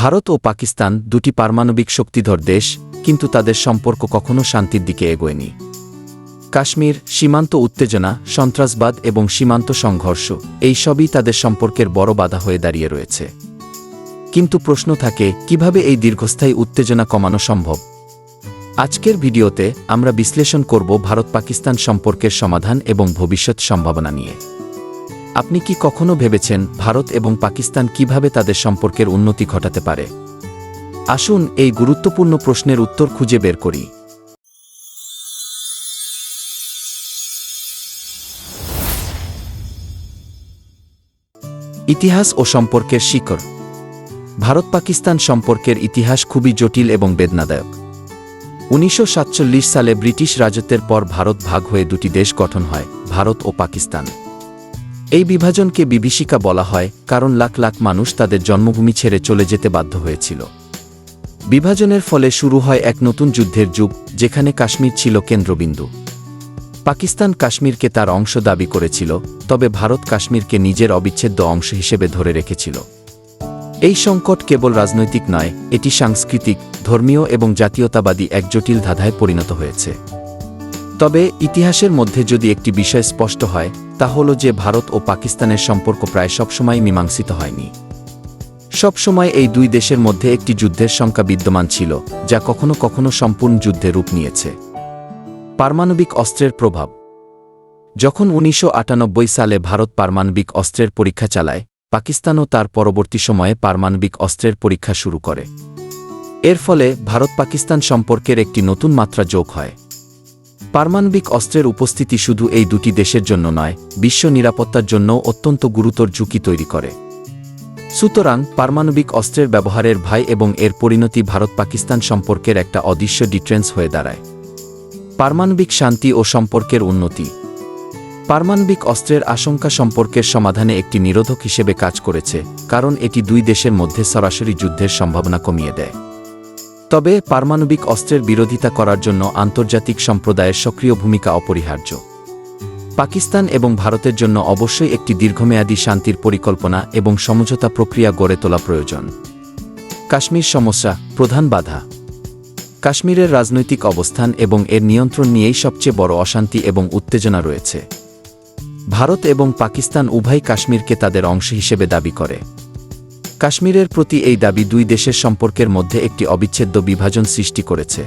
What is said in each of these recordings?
ভারত ও পাকিস্তান দুটি পারমাণবিক শক্তিধর দেশ, কিন্তু তাদের সম্পর্ক কখনো শান্তির দিকে এগোয়নি। কাশ্মীর, সীমান্ত উত্তেজনা, সন্ত্রাসবাদ এবং সীমান্ত সংঘর্ষ, এই সবই তাদের সম্পর্কের বড় বাধা হয়ে দাঁড়িয়ে রয়েছে। কিন্তু প্রশ্ন থাকে, কীভাবে এই দীর্ঘস্থায়ী উত্তেজনা কমানো সম্ভব? আজকের ভিডিওতে আমরা বিশ্লেষণ করব ভারত পাকিস্তান সম্পর্কের সমাধান এবং ভবিষ্যৎ সম্ভাবনা নিয়ে। আপনি কি কখনো ভেবেছেন ভারত এবং পাকিস্তান কীভাবে তাদের সম্পর্কের উন্নতি ঘটাতে পারে? আসুন এই গুরুত্বপূর্ণ প্রশ্নের উত্তর খুঁজে বের করি। ইতিহাস ও সম্পর্কের শিকড়। ভারত পাকিস্তান সম্পর্কের ইতিহাস খুবই জটিল এবং বেদনাদায়ক। উনিশশো সাতচল্লিশ সালে ব্রিটিশ রাজত্বের পর ভারত ভাগ হয়ে দুটি দেশ গঠন হয়, ভারত ও পাকিস্তান। এই বিভাজনকে বিভীষিকা বলা হয়, কারণ লাখ লাখ মানুষ তাদের জন্মভূমি ছেড়ে চলে যেতে বাধ্য হয়েছিল। বিভাজনের ফলে শুরু হয় এক নতুন যুদ্ধের যুগ, যেখানে কাশ্মীর ছিল কেন্দ্রবিন্দু। পাকিস্তান কাশ্মীরকে তার অংশ দাবি করেছিল, তবে ভারত কাশ্মীরকে নিজের অবিচ্ছেদ্য অংশ হিসেবে ধরে রেখেছিল। এই সংকট কেবল রাজনৈতিক নয়, এটি সাংস্কৃতিক, ধর্মীয় এবং জাতীয়তাবাদী এক জটিল ধাঁধায় পরিণত হয়েছে। তবে ইতিহাসের মধ্যে যদি একটি বিষয় স্পষ্ট হয় তা হল যে ভারত ও পাকিস্তানের সম্পর্ক প্রায় সবসময় মীমাংসিত হয়নি। সবসময় এই দুই দেশের মধ্যে একটি যুদ্ধের সংখ্যা বিদ্যমান ছিল, যা কখনো কখনো সম্পূর্ণ যুদ্ধে রূপ নিয়েছে। পারমাণবিক অস্ত্রের প্রভাব। যখন উনিশশো আটানব্বই সালে ভারত পারমাণবিক অস্ত্রের পরীক্ষা চালায়, পাকিস্তানও তার পরবর্তী সময়ে পারমাণবিক অস্ত্রের পরীক্ষা শুরু করে। এর ফলে ভারত পাকিস্তান সম্পর্কের একটি নতুন মাত্রা যোগ হয়। পারমাণবিক অস্ত্রের উপস্থিতি শুধু এই দুটি দেশের জন্য নয়, বিশ্ব নিরাপত্তার জন্যও অত্যন্ত গুরুতর ঝুঁকি তৈরি করে। সুতরাং, পারমাণবিক অস্ত্রের ব্যবহারের ভয় এবং এর পরিণতি ভারত পাকিস্তান সম্পর্কের একটা অদৃশ্য ডিট্রেন্স হয়ে দাঁড়ায়। পারমাণবিক শান্তি ও সম্পর্কের উন্নতি। পারমাণবিক অস্ত্রের আশঙ্কা সম্পর্কের সমাধানে একটি নিরোধক হিসেবে কাজ করেছে, কারণ এটি দুই দেশের মধ্যে সরাসরি যুদ্ধের সম্ভাবনা কমিয়ে দেয়। তবে পারমাণবিক অস্ত্রের বিরোধিতা করার জন্য আন্তর্জাতিক সম্প্রদায়ের সক্রিয় ভূমিকা অপরিহার্য। পাকিস্তান এবং ভারতের জন্য অবশ্যই একটি দীর্ঘমেয়াদী শান্তির পরিকল্পনা এবং সমঝোতা প্রক্রিয়া গড়ে তোলা প্রয়োজন। কাশ্মীর সমস্যা, প্রধান বাধা। কাশ্মীরের রাজনৈতিক অবস্থান এবং এর নিয়ন্ত্রণ নিয়েই সবচেয়ে বড় অশান্তি এবং উত্তেজনা রয়েছে। ভারত এবং পাকিস্তান উভয় কাশ্মীরকে তাদের অংশ হিসেবে দাবি করে। কাশ্মীরের প্রতি এই দাবি দুই দেশের সম্পর্কের মধ্যে একটি অবিচ্ছেদ্য বিভাজন সৃষ্টি করেছে।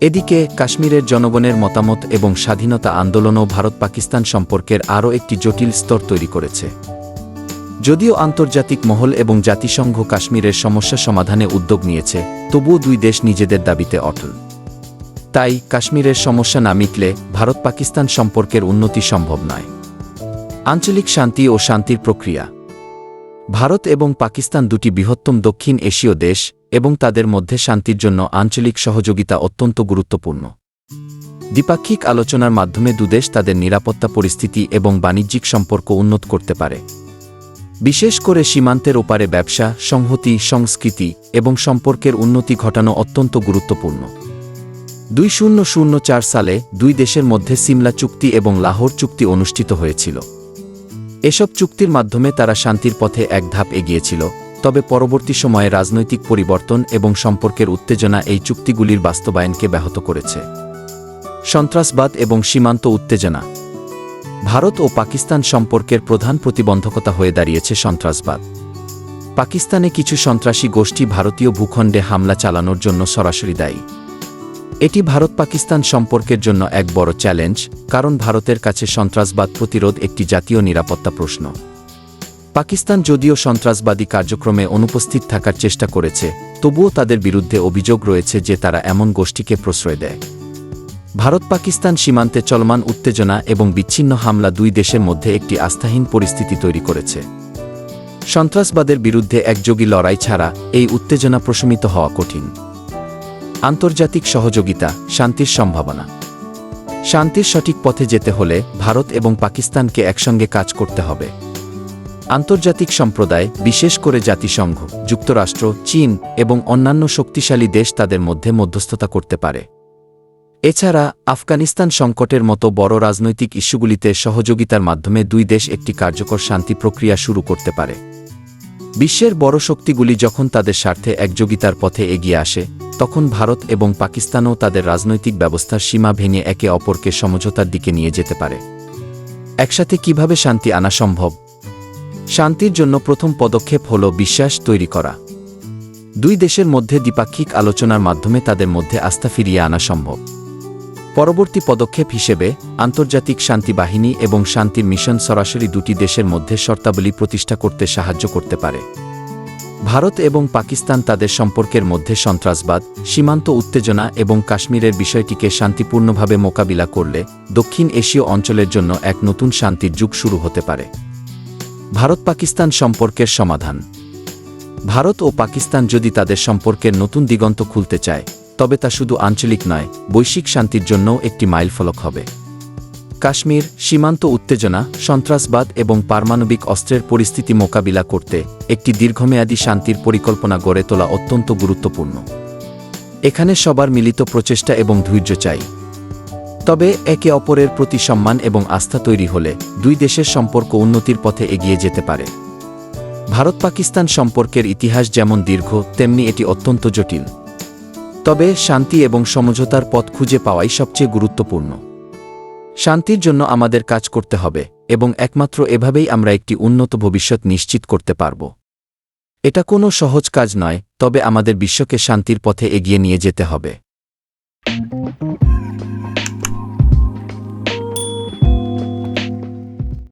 এদিকে, কাশ্মীরের জনগণের মতামত এবং স্বাধীনতা আন্দোলনও ভারত পাকিস্তান সম্পর্কের আরও একটি জটিল স্তর তৈরি করেছে। যদিও আন্তর্জাতিক মহল এবং জাতিসংঘ কাশ্মীরের সমস্যা সমাধানে উদ্যোগ নিয়েছে, তবুও দুই দেশ নিজেদের দাবিতে অটল। তাই, কাশ্মীরের সমস্যা না মিটলে ভারত পাকিস্তান সম্পর্কের উন্নতি সম্ভব নয়। আঞ্চলিক শান্তি ও শান্তির প্রক্রিয়া ভারত এবং পাকিস্তান দুটি বৃহত্তম দক্ষিণ এশীয় দেশ এবং তাদের মধ্যে শান্তির জন্য আঞ্চলিক সহযোগিতা অত্যন্ত গুরুত্বপূর্ণ। দ্বিপাক্ষিক আলোচনার মাধ্যমে দুদেশ তাদের নিরাপত্তা পরিস্থিতি এবং বাণিজ্যিক সম্পর্ক উন্নত করতে পারে। বিশেষ করে সীমান্তের ওপারে ব্যবসা, সংহতি, সংস্কৃতি এবং সম্পর্কের উন্নতি ঘটানো অত্যন্ত গুরুত্বপূর্ণ। দুই শূন্য শূন্য চার সালে দুই দেশের মধ্যে সিমলা চুক্তি এবং লাহোর চুক্তি অনুষ্ঠিত হয়েছিল। এসব চুক্তির মাধ্যমে তারা শান্তির পথে এক ধাপ এগিয়েছিল, তবে পরবর্তী সময়ে রাজনৈতিক পরিবর্তন এবং সম্পর্কের উত্তেজনা এই চুক্তিগুলির বাস্তবায়নকে ব্যাহত করেছে। সন্ত্রাসবাদ এবং সীমান্ত উত্তেজনা। ভারত ও পাকিস্তান সম্পর্কের প্রধান প্রতিবন্ধকতা হয়ে দাঁড়িয়েছে সন্ত্রাসবাদ। পাকিস্তানে কিছু সন্ত্রাসী গোষ্ঠী ভারতীয় ভূখণ্ডে হামলা চালানোর জন্য সরাসরি দায়ী। এটি ভারত পাকিস্তান সম্পর্কের জন্য এক বড় চ্যালেঞ্জ, কারণ ভারতের কাছে সন্ত্রাসবাদ প্রতিরোধ একটি জাতীয় নিরাপত্তা প্রশ্ন। পাকিস্তান যদিও সন্ত্রাসবাদী কার্যক্রমে অনুপস্থিত থাকার চেষ্টা করেছে, তবুও তাদের বিরুদ্ধে অভিযোগ রয়েছে যে তারা এমন গোষ্ঠীকে প্রশ্রয় দেয়। ভারত পাকিস্তান সীমান্তে চলমান উত্তেজনা এবং বিচ্ছিন্ন হামলা দুই দেশের মধ্যে একটি আস্থাহীন পরিস্থিতি তৈরি করেছে। সন্ত্রাসবাদের বিরুদ্ধে একযোগী লড়াই ছাড়া এই উত্তেজনা প্রশমিত হওয়া কঠিন। আন্তর্জাতিক সহযোগিতা, শান্তির সম্ভাবনা। শান্তির সঠিক পথে যেতে হলে ভারত এবং পাকিস্তানকে একসঙ্গে কাজ করতে হবে। আন্তর্জাতিক সম্প্রদায়, বিশেষ করে জাতিসংঘ, যুক্তরাষ্ট্র, চীন এবং অন্যান্য শক্তিশালী দেশ তাদের মধ্যে মধ্যস্থতা করতে পারে। এছাড়া, আফগানিস্তান সংকটের মতো বড় রাজনৈতিক ইস্যুগুলিতে সহযোগিতার মাধ্যমে দুই দেশ একটি কার্যকর শান্তি প্রক্রিয়া শুরু করতে পারে। বিশ্বের বড় শক্তিগুলি যখন তাদের স্বার্থে একযোগিতার পথে এগিয়ে আসে তখন ভারত এবং পাকিস্তানও তাদের রাজনৈতিক ব্যবস্থার সীমা ভেঙে একে অপরকে সমঝোতার দিকে নিয়ে যেতে পারে। একসাথে কীভাবে শান্তি আনা সম্ভব? শান্তির জন্য প্রথম পদক্ষেপ হল বিশ্বাস তৈরি করা। দুই দেশের মধ্যে দ্বিপাক্ষিক আলোচনার মাধ্যমে তাদের মধ্যে আস্থা ফিরিয়ে আনা সম্ভব। পরবর্তী পদক্ষেপ হিসেবে, আন্তর্জাতিক শান্তি বাহিনী এবং শান্তির মিশন সরাসরি দুটি দেশের মধ্যে শর্তাবলী প্রতিষ্ঠা করতে সাহায্য করতে পারে। ভারত এবং পাকিস্তান তাদের সম্পর্কের মধ্যে সন্ত্রাসবাদ, সীমান্ত উত্তেজনা এবং কাশ্মীরের বিষয়টিকে শান্তিপূর্ণভাবে মোকাবিলা করলে দক্ষিণ এশীয় অঞ্চলের জন্য এক নতুন শান্তির যুগ শুরু হতে পারে। ভারত পাকিস্তান সম্পর্কের সমাধান। ভারত ও পাকিস্তান যদি তাদের সম্পর্কের নতুন দিগন্ত খুলতে চায়, তবে তা শুধু আঞ্চলিক নয়, বৈশ্বিক শান্তির জন্যও একটি মাইলফলক হবে। কাশ্মীর, সীমান্ত উত্তেজনা, সন্ত্রাসবাদ এবং পারমাণবিক অস্ত্রের পরিস্থিতি মোকাবিলা করতে একটি দীর্ঘমেয়াদী শান্তির পরিকল্পনা গড়ে তোলা অত্যন্ত গুরুত্বপূর্ণ। এখানে সবার মিলিত প্রচেষ্টা এবং ধৈর্য চাই। তবে একে অপরের প্রতি সম্মান এবং আস্থা তৈরি হলে দুই দেশের সম্পর্ক উন্নতির পথে এগিয়ে যেতে পারে। ভারত পাকিস্তান সম্পর্কের ইতিহাস যেমন দীর্ঘ, তেমনি এটি অত্যন্ত জটিল। তবে শান্তি এবং সমঝোতার পথ খুঁজে পাওয়াই সবচেয়ে গুরুত্বপূর্ণ। শান্তির জন্য আমাদের কাজ করতে হবে, এবং একমাত্র এভাবেই আমরা একটি উন্নত ভবিষ্যৎ নিশ্চিত করতে পারব। এটা কোনো সহজ কাজ নয়, তবে আমাদের বিশ্বকে শান্তির পথে এগিয়ে নিয়ে যেতে হবে।